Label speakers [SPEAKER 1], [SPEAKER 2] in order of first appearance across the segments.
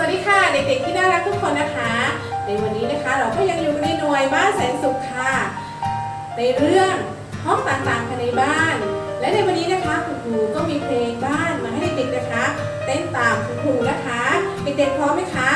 [SPEAKER 1] สวัสดีค่ะเด็กๆที่น่ารักทุกคนนะคะ ในวันนี้นะคะเราก็ยังอยู่ในหน่วยบ้านแสนสุขค่ะ ในเรื่องห้องต่างๆภายในบ้าน และในวันนี้นะคะคุณครูก็มีเพลงบ้านมาให้เด็กๆนะคะ เต้นตามคุณครูนะคะ เด็กๆพร้อมไหมคะ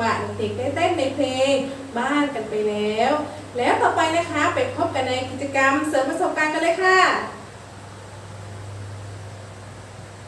[SPEAKER 1] วะเด็กๆได้เต้นในเพลงบ้านกันไปแล้ว แล้วต่อไปนะคะไปพบกันในกิจกรรมเสริมประสบการณ์กันเลยค่ะ